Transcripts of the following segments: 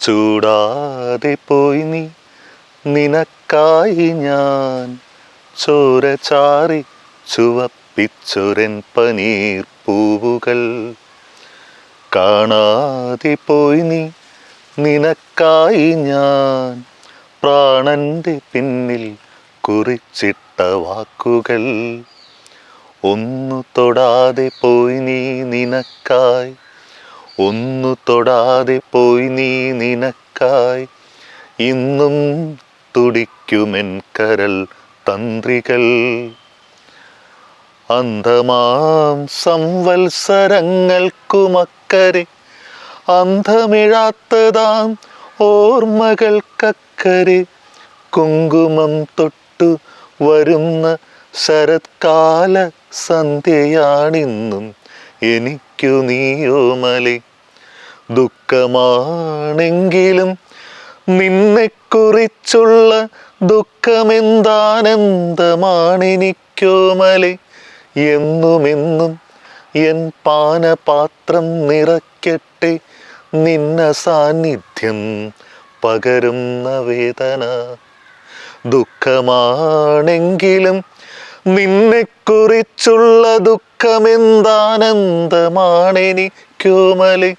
ചൂടാതെ പോയി നീ. നിനക്കായി ഞാൻ ചോര ചാറി ചുവപ്പിച്ചൊരൻ പനീർ പൂവുകൾ. കാണാതെ പോയി നീ. നിനക്കായി ഞാൻ പ്രാണന്റെ പിന്നിൽ കുറിച്ചിട്ട വാക്കുകൾ. ഒന്നു തൊടാതെ പോയി നീ നിനക്കായി ഒന്നു തൊടാതെ പോയി നീ നിനക്കായി. ഇന്നും തുടിക്കുമെൻ കരൽ തന്ത്രികൾ. അന്ധമാം സംവത്സരങ്ങൾക്കുമക്കരെ അന്ധമിഴാത്തതാം ഓർമ്മകൾക്കക്കരെ. കുങ്കുമം തൊട്ടു വരുന്ന ശരത്കാല സന്ധ്യയാണിന്നും എനിക്കു നീയോ നീയോമലെ. ദുഃഖമാണെങ്കിലും നിന്നെക്കുറിച്ചുള്ള ദുഃഖമെന്താനന്ദമാണെനിക്കോമലെ. എന്നുമെന്നും എൻ പാനപാത്രം നിറയ്ക്കട്ടെ നിന്ന സാന്നിധ്യം പകരുന്ന വേദന. ദുഃഖമാണെങ്കിലും നിന്നെക്കുറിച്ചുള്ള ദുഃഖമെന്താനന്ദമാണെനിക്കോമലെ.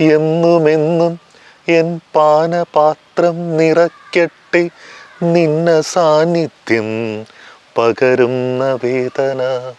എന്നുമെന്നും എൻ പാനപാത്രം നിറയ്ക്കട്ടെ നിന്ന സാന്നിധ്യം പകരുന്ന വേദന.